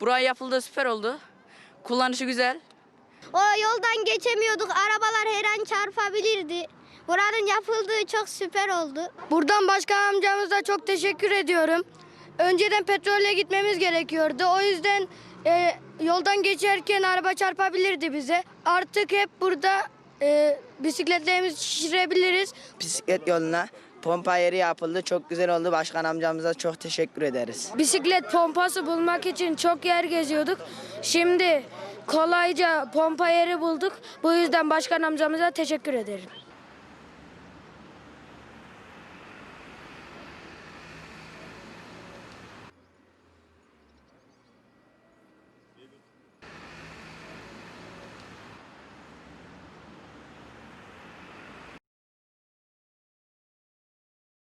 Buraya yapıldı süper oldu. Kullanışı güzel. O yoldan geçemiyorduk. Arabalar her an çarpabilirdi. Buranın yapıldığı çok süper oldu. Buradan başkan amcamıza çok teşekkür ediyorum. Önceden petrole gitmemiz gerekiyordu. O yüzden e, yoldan geçerken araba çarpabilirdi bize. Artık hep burada e, bisikletlerimizi şişirebiliriz. bisiklet yoluna pompa yeri yapıldı. Çok güzel oldu. Başkan amcamıza çok teşekkür ederiz. Bisiklet pompası bulmak için çok yer geziyorduk. Şimdi kolayca pompa yeri bulduk. Bu yüzden başkan amcamıza teşekkür ederim.